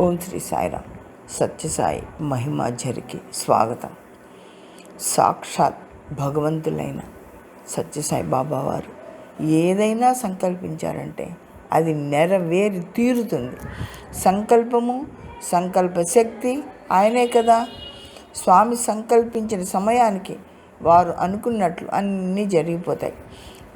ఓం శ్రీ సాయిరామ్. సత్యసాయి మహిమాజరికి స్వాగతం. సాక్షాత్ భగవంతులైన సత్యసాయి బాబా వారు ఏదైనా సంకల్పించారంటే అది నెరవేరి తీరుతుంది. సంకల్పము సంకల్ప శక్తి ఆయనే కదా. స్వామి సంకల్పించిన సమయానికి వారు అనుకున్నట్లు అన్నీ జరిగిపోతాయి.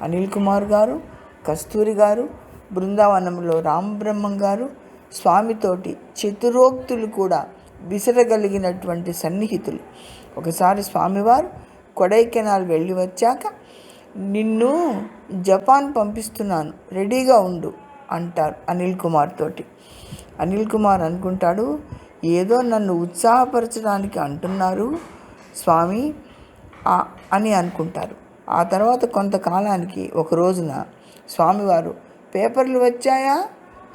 అనిల్ కుమార్ గారు కస్తూరి గారు బృందావనంలో రామబ్రహ్మం గారు స్వామితోటి చతురోక్తులు కూడా విసరగలిగినటువంటి సన్నిహితులు. ఒకసారి స్వామివారు కొడైకెనాల్ వెళ్ళి వచ్చాక నిన్ను జపాన్ పంపిస్తున్నాను రెడీగా ఉండు అంటారు అనిల్ కుమార్ తోటి. అనిల్ కుమార్ అనుకుంటాడు ఏదో నన్ను ఉత్సాహపరచడానికి అంటున్నారు స్వామి అని అనుకుంటారు. ఆ తర్వాత కొంతకాలానికి ఒక రోజున స్వామివారు పేపర్లు వచ్చాయా?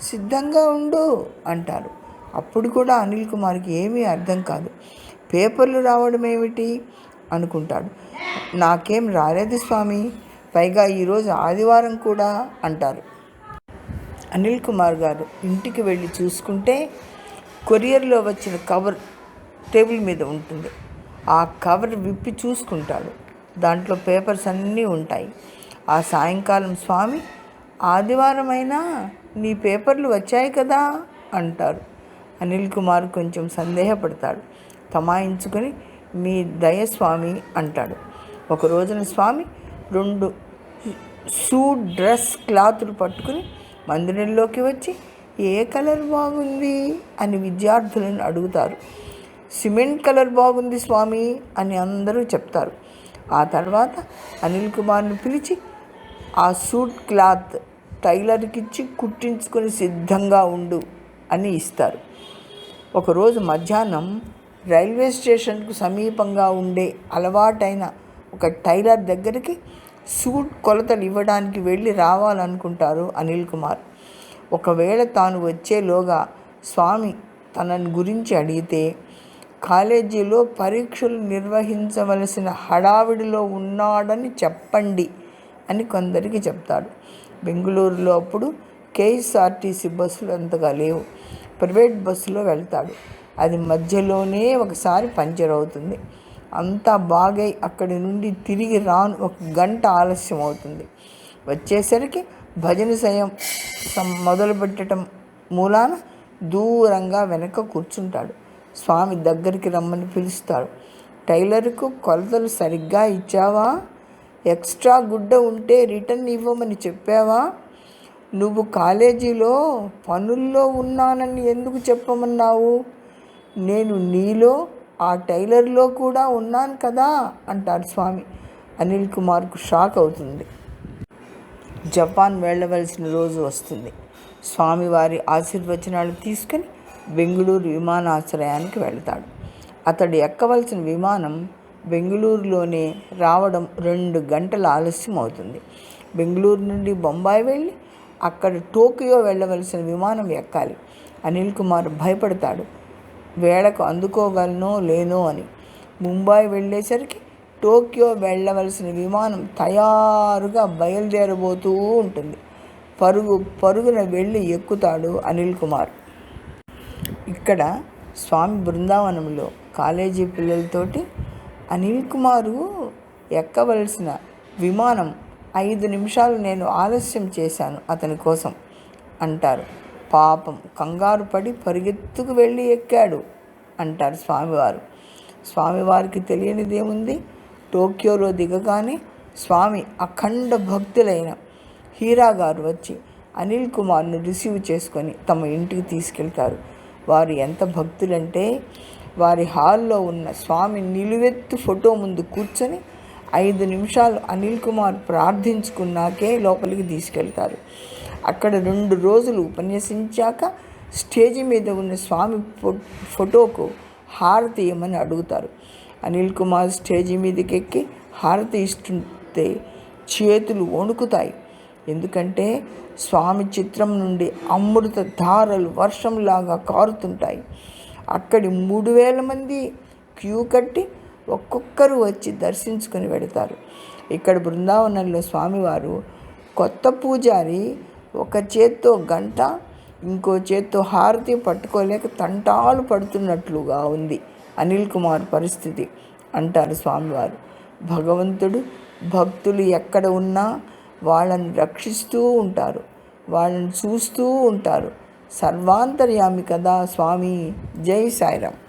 సిద్ధంగా ఉండు అంటారు. అప్పుడు కూడా అనిల్ కుమార్కి ఏమీ అర్థం కాదు. పేపర్లు రావడం ఏమిటి? అనుకుంటాడు. నాకేం రాలేదు స్వామి. పైగా ఈరోజు ఆదివారం కూడా అంటారు. అనిల్ కుమార్ గారు ఇంటికి వెళ్ళి చూసుకుంటే కొరియర్లో వచ్చిన కవర్ టేబుల్ మీద ఉంటుంది. ఆ కవర్ విప్పి చూసుకుంటాడు. దాంట్లో పేపర్స్ అన్నీ ఉంటాయి. ఆ సాయంకాలం స్వామి ఆదివారం అయినా నీ పేపర్లు వచ్చాయి కదా అంటారు. అనిల్ కుమార్ కొంచెం సందేహపడతాడు. తమాయించుకొని మీ దయ స్వామి అంటాడు. ఒక రోజున స్వామి రెండు సూట్ డ్రెస్ క్లాతులు పట్టుకుని మందిరంలోకి వచ్చి ఏ కలర్ బాగుంది? అని విద్యార్థులను అడుగుతారు. సిమెంట్ కలర్ బాగుంది స్వామి అని అందరూ చెప్తారు. ఆ తర్వాత అనిల్ కుమార్ని పిలిచి ఆ సూట్ క్లాత్ టైలర్కి ఇచ్చి కుట్టించుకొని సిద్ధంగా ఉండు అని ఇస్తారు. ఒకరోజు మధ్యాహ్నం రైల్వే స్టేషన్కు సమీపంగా ఉండే అలవాటైన ఒక టైలర్ దగ్గరికి సూట్ కొలతలు ఇవ్వడానికి వెళ్ళి రావాలనుకుంటారు అనిల్ కుమార్. ఒకవేళ తాను వచ్చేలోగా స్వామి తనని గురించి అడిగితే కాలేజీలో పరీక్షలు నిర్వహించవలసిన హడావిడిలో ఉన్నాడని చెప్పండి అని కొందరికి చెప్తాడు. బెంగళూరులో అప్పుడు కేఎస్ఆర్టీసీ బస్సులు అంతగా లేవు. ప్రైవేట్ బస్సులో వెళ్తాడు. అది మధ్యలోనే ఒకసారి పంచర్ అవుతుంది. అంతా బాగై అక్కడి నుండి తిరిగి రాను ఒక గంట ఆలస్యం అవుతుంది. వచ్చేసరికి భజన సయం సం- మొదలుపెట్టడం మూలాన దూరంగా వెనక కూర్చుంటాడు. స్వామి దగ్గరికి రమ్మని పిలుస్తాడు. టైలర్కు కొలతలు సరిగ్గా ఇచ్చావా? ఎక్స్ట్రా గుడ్డ ఉంటే రిటర్న్ ఇవ్వమని చెప్పావా? నువ్వు కాలేజీలో పనుల్లో ఉన్నానని ఎందుకు చెప్పమన్నావు? నేను నీలో ఆ టైలర్లో కూడా ఉన్నాను కదా అంటారు స్వామి. అనిల్ కుమార్కు షాక్ అవుతుంది. జపాన్ వెళ్ళవలసిన రోజు వస్తుంది. స్వామివారి ఆశీర్వచనాలు తీసుకుని బెంగళూరు విమానాశ్రయానికి వెళ్తాడు. అతడు ఎక్కవలసిన విమానం బెంగళూరులోనే రావడం రెండు గంటల ఆలస్యం అవుతుంది బెంగళూరు నుండి బొంబాయి వెళ్ళి అక్కడ టోకియో వెళ్ళవలసిన విమానం ఎక్కాలి. అనిల్ కుమార్ భయపడతాడు. వేళకు అందుకోగలనో లేనో అని. ముంబాయి వెళ్ళేసరికి టోక్యో వెళ్ళవలసిన విమానం తయారుగా బయలుదేరబోతూ ఉంటుంది. పరుగు పరుగున వెళ్ళి ఎక్కుతాడు అనిల్ కుమార్. ఇక్కడ స్వామి బృందావనంలో కాలేజీ పిల్లలతోటి అనిల్ కుమారు ఎక్కవలసిన విమానం ఐదు నిమిషాలు నేను ఆలస్యం చేశాను అతని కోసం అంటారు. పాపం కంగారు పడి పరిగెత్తుకు వెళ్ళి ఎక్కాడు అంటారు స్వామివారు. స్వామివారికి తెలియనిదేముంది? టోక్యోలో దిగగానే స్వామి అఖండ భక్తులైన హీరా గారు వచ్చి అనిల్ కుమార్ను రిసీవ్ చేసుకొని తమ ఇంటికి తీసుకెళ్తారు. వారు ఎంత భక్తులంటే వారి హాల్లో ఉన్న స్వామి నిలువెత్తు ఫోటో ముందు కూర్చొని ఐదు నిమిషాలు అనిల్ కుమార్ ప్రార్థించుకున్నాకే లోపలికి తీసుకెళ్తారు. అక్కడ రెండు రోజులు ఉపన్యసించాక స్టేజి మీద ఉన్న స్వామి ఫో- ఫోటోకు హారతి ఇవ్వమని అడుగుతారు. అనిల్ కుమార్ స్టేజి మీదకి ఎక్కి హారతి ఇస్తుంటే చేతులు వణుకుతాయి. ఎందుకంటే స్వామి చిత్రం నుండి అమృత ధారలు వర్షంలాగా కారుతుంటాయి. అక్కడి మూడు వేల మంది క్యూ కట్టి ఒక్కొక్కరు వచ్చి దర్శించుకొని వెడతారు ఇక్కడ బృందావనంలో స్వామివారు కొత్త పూజారి ఒక చేత్తో గంట ఇంకో చేత్తో హారతి పట్టుకోలేక తంటాలు పడుతున్నట్లుగా ఉంది. అనిల్ కుమార్ పరిస్థితి అంటారు స్వామివారు. భగవంతుడు భక్తులు ఎక్కడ ఉన్నా వాళ్ళని రక్షిస్తూ ఉంటారు వాళ్ళని చూస్తూ ఉంటారు. సర్వాంతర్యామి కదా స్వామి? జై సాయిరామ్.